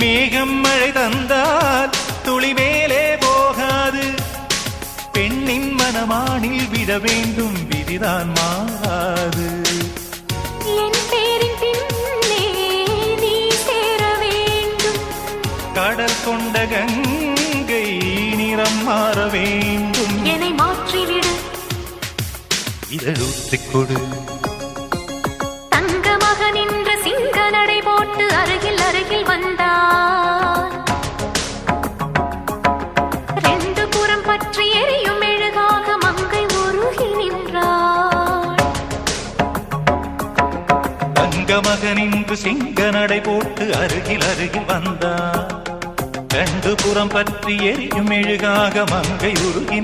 மேகம் மழை தந்தால் துளி மேலே போகாது. பெண்ணின் மனமானில் விட வேண்டும் விதிதான் மாறாது. கடல் கொண்ட கங்கை நிறம் மாற வேண்டும். என்னை மாற்றிவிடு. இதழ் ஊற்றிக் கொடு. சிங்கமக நின்று சிங்க நடை போட்டு அருகில் அருகில் வந்தார் ரெண்டு புறம் பற்றி எரியும் மெழுகாக மங்கை உருகினி